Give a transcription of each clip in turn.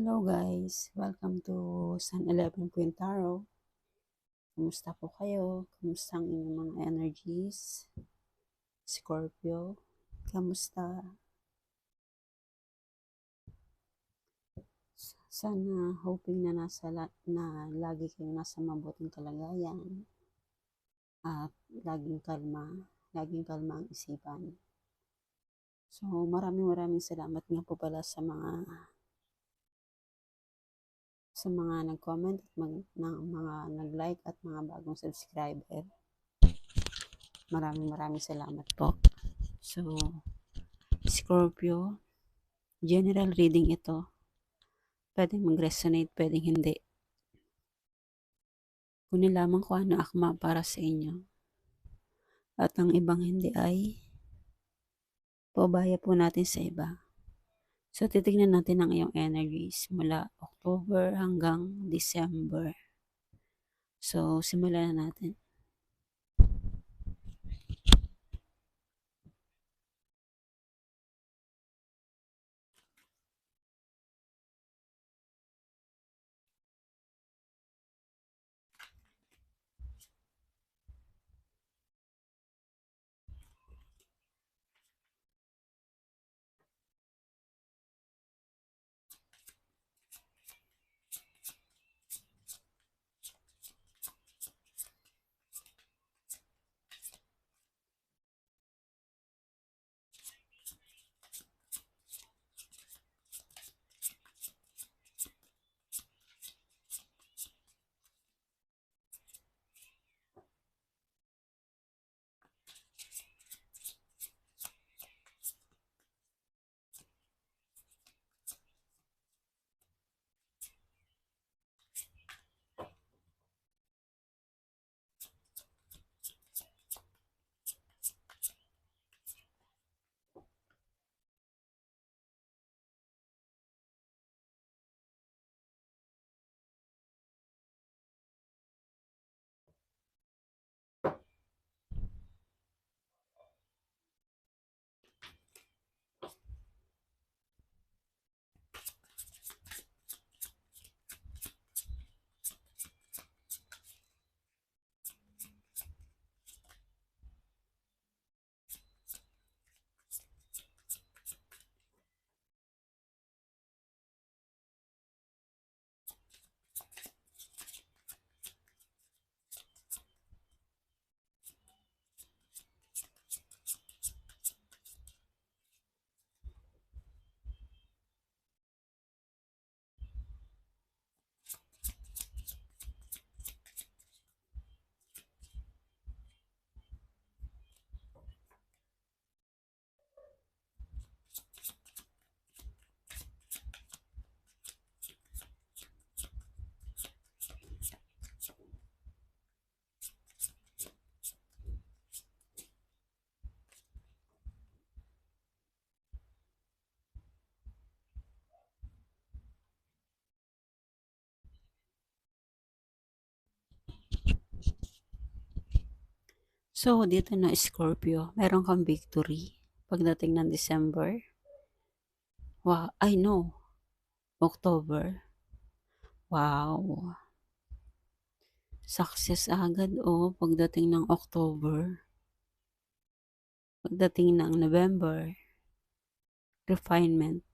Hello guys, welcome to Sun 11 Point Tarot. Kumusta po kayo? Kumusta ang inyong mga energies? Scorpio, kamusta? Sana hoping na nasa la- na lagi kayong nasa mabuting kalagayan at laging kalma, laging kalma ang isipan. So maraming maraming salamat nga po pala sa mga sa mga nag-comment at mag, na, mga nag-like at mga bagong subscriber. Maraming maraming salamat po. So, Scorpio, general reading ito. Pwedeng mag-resonate, pwedeng hindi. Kunin lamang ko ano akma para sa inyo. At ang ibang hindi ay paubaya po natin sa iba. So, titignan natin ang iyong energies mula October hanggang December. So, simulan na natin. So, dito na Scorpio, meron kang victory pagdating ng December. Wow, I know. October. Wow. Success agad oh pagdating ng October. Pagdating ng November, refinement.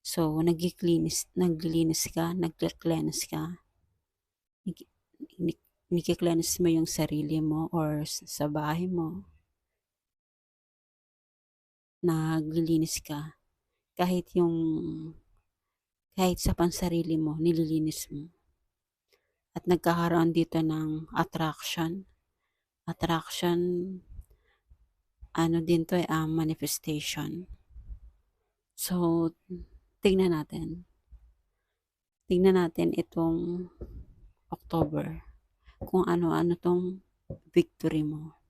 So, nag-cleanse, naglinis ka, nag-cleanse ka. Nag-cleanse mo yung sarili mo or sa bahay mo. Naglilinis ka. Kahit yung, kahit sa pansarili mo, nililinis mo. At nagkakaroon dito ng attraction. Attraction, ano din to eh, um, manifestation. So, tingnan natin. Tingnan natin itong October. Kung ano-ano tong victory mo.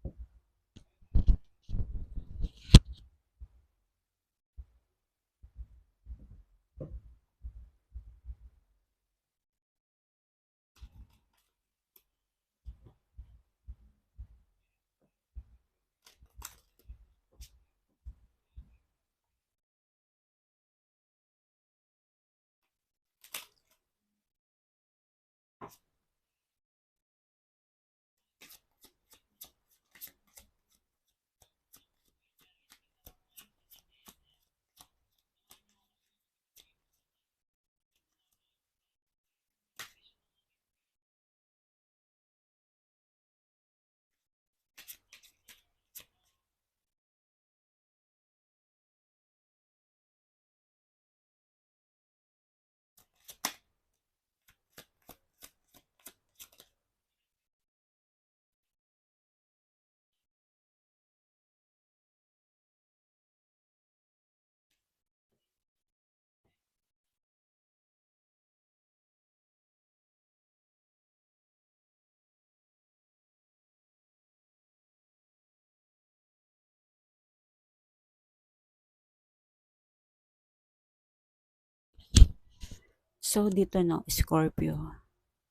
So, dito no, Scorpio,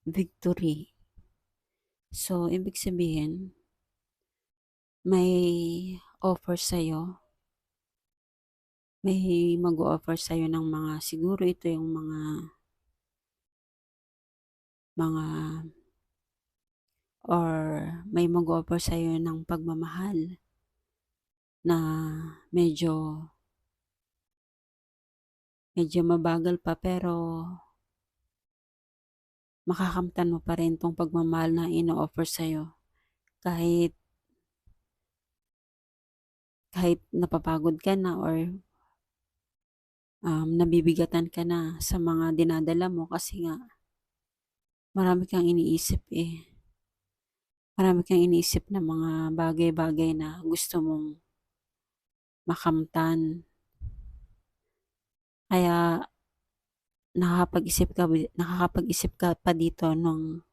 victory. So, ibig sabihin, may offer sa'yo, may mag-offer sa'yo ng mga, siguro ito yung mga, mga, or may mag-offer sa'yo ng pagmamahal na medyo, medyo mabagal pa pero makakamtan mo pa rin tong pagmamahal na ino-offer sa'yo. Kahit, kahit napapagod ka na or um, nabibigatan ka na sa mga dinadala mo kasi nga marami kang iniisip eh. Marami kang iniisip na mga bagay-bagay na gusto mong makamtan. Kaya nakakapag-isip ka nakakapag-isip ka pa dito nung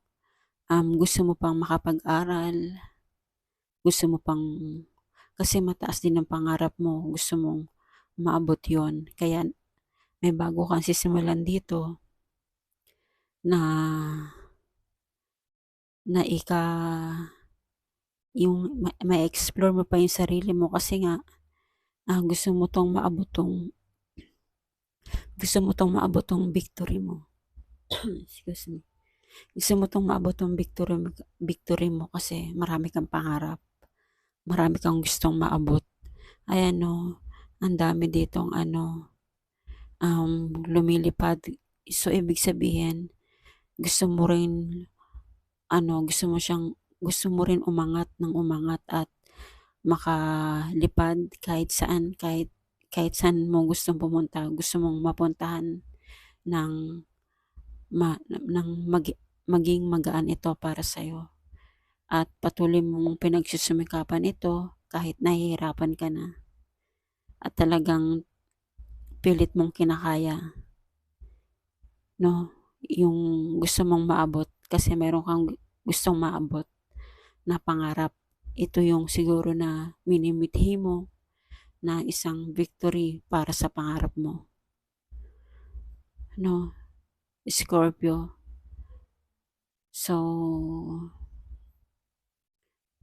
um, gusto mo pang makapag-aral, gusto mo pang kasi mataas din ang pangarap mo, gusto mong maabot 'yon. Kaya may bago kang sisimulan dito na na ika yung ma-explore mo pa yung sarili mo kasi nga ah, gusto mo tong maabot tong gusto mo tong maabot tong victory mo. Excuse me. Gusto mo tong maabot tong victory, victory mo kasi marami kang pangarap. Marami kang gustong maabot. Ayan no, ang dami ditong ano, um, lumilipad. So, ibig sabihin, gusto mo rin, ano, gusto mo siyang, gusto mo rin umangat ng umangat at makalipad kahit saan, kahit kahit saan mo gustong pumunta, gusto mong mapuntahan ng, ma, ng mag, maging magaan ito para sa'yo. At patuloy mong pinagsusumikapan ito kahit nahihirapan ka na. At talagang pilit mong kinakaya. No? Yung gusto mong maabot kasi meron kang gustong maabot na pangarap. Ito yung siguro na minimithi mo na isang victory para sa pangarap mo. No? Scorpio. So,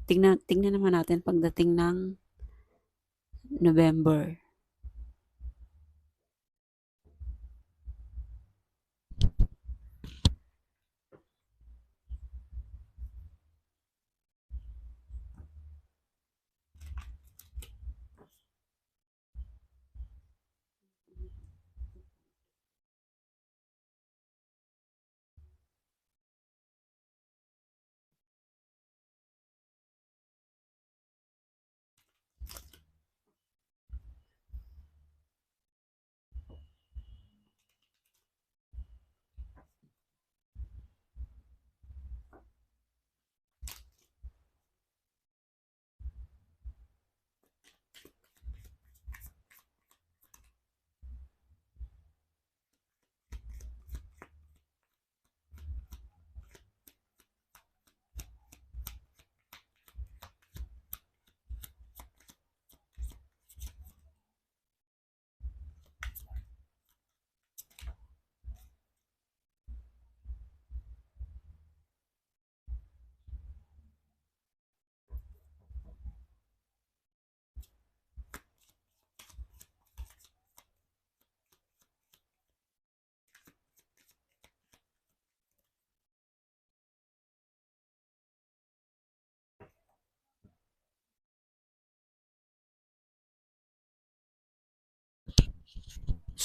tingnan, tingnan naman natin pagdating ng November.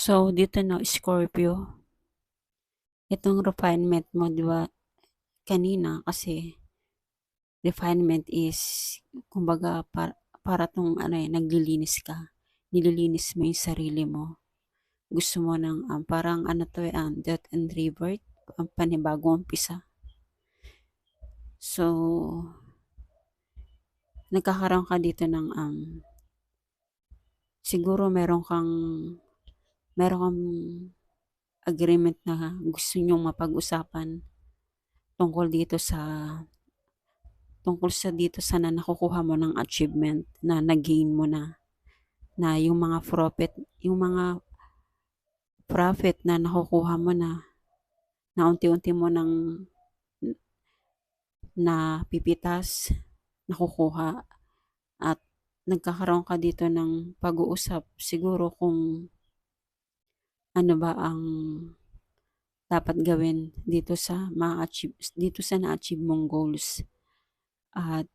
So, dito no, Scorpio. Itong refinement mo, di ba, kanina kasi refinement is, kumbaga, para, para tong ano eh, naglilinis ka. Nililinis mo yung sarili mo. Gusto mo ng, um, parang ano to eh, um, death and rebirth, ang panibagong umpisa. So, nagkakaroon ka dito ng, um, siguro meron kang meron kang agreement na gusto nyong mapag-usapan tungkol dito sa tungkol sa dito sa na nakukuha mo ng achievement na nag-gain mo na na yung mga profit yung mga profit na nakukuha mo na na unti-unti mo ng napipitas, nakukuha at nagkakaroon ka dito ng pag-uusap. Siguro kung ano ba ang dapat gawin dito sa ma-achieve dito sa na-achieve mong goals. At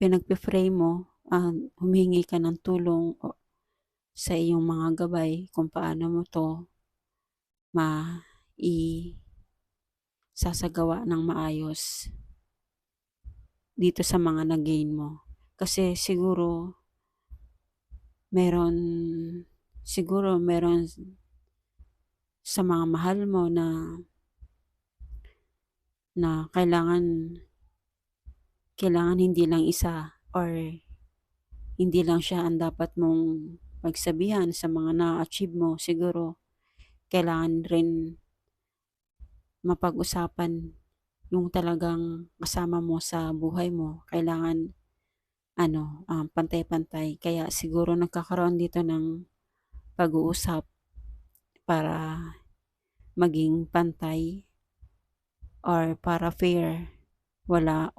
pinagpe-pray mo, uh, humingi ka ng tulong sa iyong mga gabay kung paano mo to ma i sasagawa ng maayos dito sa mga na-gain mo. Kasi siguro meron siguro meron sa mga mahal mo na na kailangan kailangan hindi lang isa or hindi lang siya ang dapat mong pagsabihan sa mga na-achieve mo. Siguro kailangan rin mapag-usapan yung talagang kasama mo sa buhay mo. Kailangan ano, um, pantay-pantay. Kaya siguro nagkakaroon dito ng pag-uusap para maging pantay or para fair. Wala,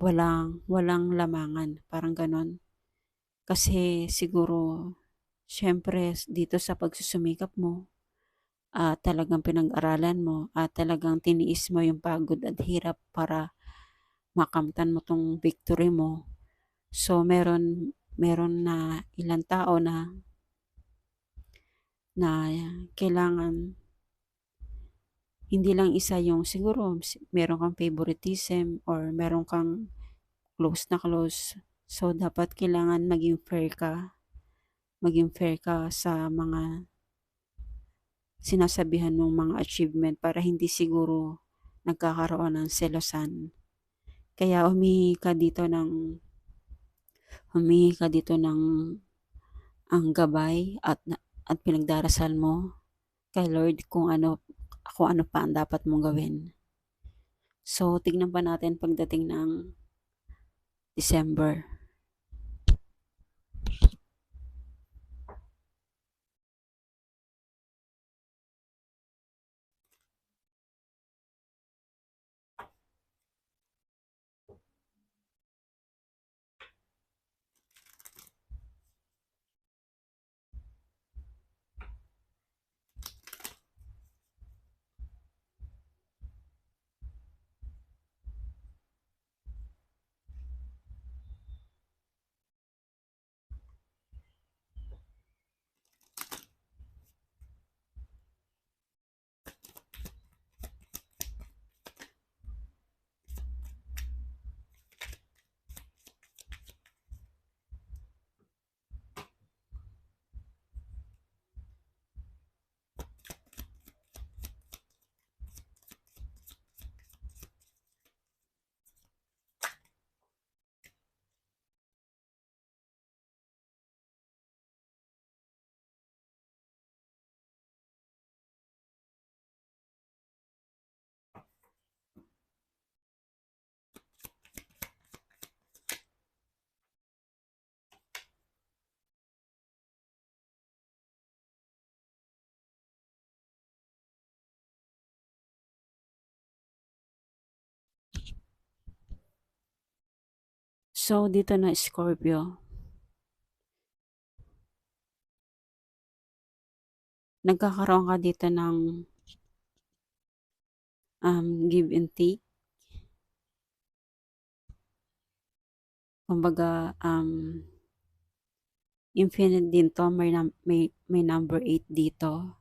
walang, walang lamangan. Parang ganon. Kasi siguro, syempre, dito sa pagsusumikap mo, uh, talagang pinag-aralan mo at talagang tiniis mo yung pagod at hirap para makamtan mo tong victory mo. So meron meron na ilang tao na na kailangan hindi lang isa yung siguro meron kang favoritism or meron kang close na close. So dapat kailangan maging fair ka. Maging fair ka sa mga sinasabihan mong mga achievement para hindi siguro nagkakaroon ng selosan. Kaya humihi ka dito ng humihi ka dito ng ang gabay at at pinagdarasal mo kay Lord kung ano kung ano pa ang dapat mong gawin. So, tignan pa natin pagdating ng December. So, dito na Scorpio. Nagkakaroon ka dito ng um, give and take. Kumbaga, um, infinite din to. May, may, may number 8 dito.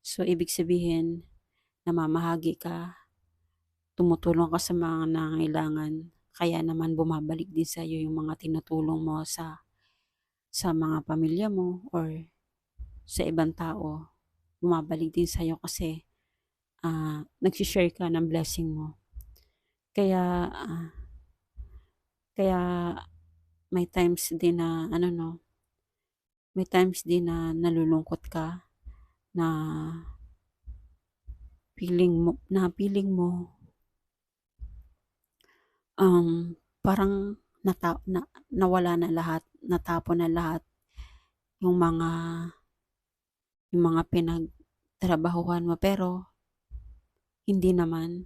So, ibig sabihin, namamahagi ka, tumutulong ka sa mga nangailangan, kaya naman bumabalik din sa iyo yung mga tinutulong mo sa sa mga pamilya mo or sa ibang tao. Bumabalik din sa iyo kasi uh, nagsishare ka ng blessing mo. Kaya uh, kaya may times din na ano no, may times din na nalulungkot ka na feeling mo na feeling mo um, parang nata na nawala na lahat, natapon na lahat yung mga yung mga pinag trabahuhan mo. Pero hindi naman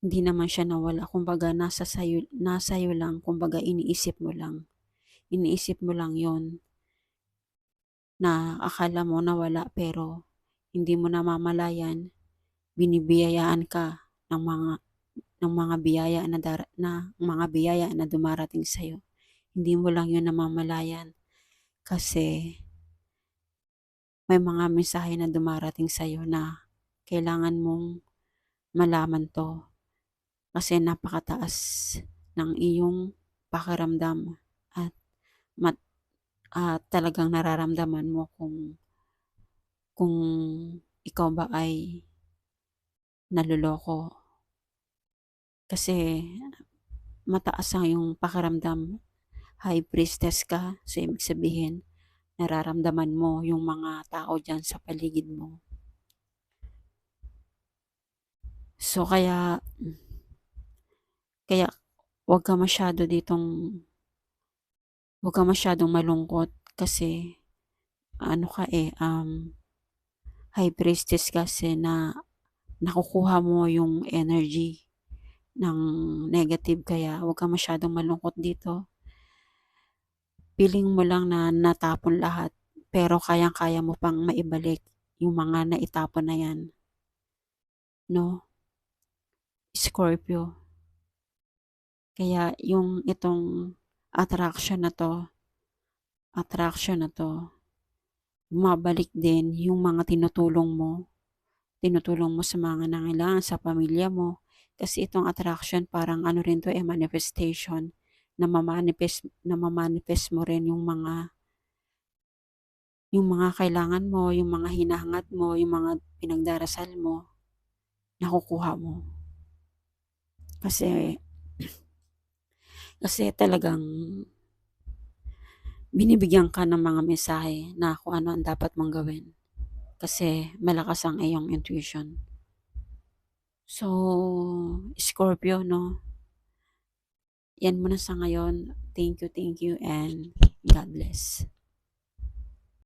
hindi naman siya nawala. Kumbaga nasa sayo nasa iyo lang. Kumbaga iniisip mo lang. Iniisip mo lang yon na akala mo nawala pero hindi mo namamalayan. Binibiyayaan ka ng mga ng mga biyaya na, dar, na mga biyaya na dumarating sa iyo hindi mo lang yun namamalayan kasi may mga mensahe na dumarating sa iyo na kailangan mong malaman to kasi napakataas ng iyong pakiramdam at mat, at talagang nararamdaman mo kung kung ikaw ba ay naluloko kasi mataas ang iyong pakiramdam high priestess ka so ibig sabihin nararamdaman mo yung mga tao dyan sa paligid mo. So kaya kaya wag ka masyado ditong wag ka masyadong malungkot kasi ano ka eh um high priestess kasi na nakukuha mo yung energy ng negative kaya wag ka masyadong malungkot dito feeling mo lang na natapon lahat pero kayang-kaya mo pang maibalik yung mga naitapon na yan. No? Scorpio. Kaya yung itong attraction na to, attraction na to, bumabalik din yung mga tinutulong mo. Tinutulong mo sa mga nangailangan sa pamilya mo. Kasi itong attraction parang ano rin to eh manifestation na mamanifest, na mamanifest mo rin yung mga yung mga kailangan mo, yung mga hinahangad mo, yung mga pinagdarasal mo, nakukuha mo. Kasi, kasi talagang binibigyan ka ng mga mensahe na kung ano ang dapat mong gawin. Kasi malakas ang iyong intuition. So, Scorpio, no? Yan muna sa ngayon. Thank you, thank you, and God bless.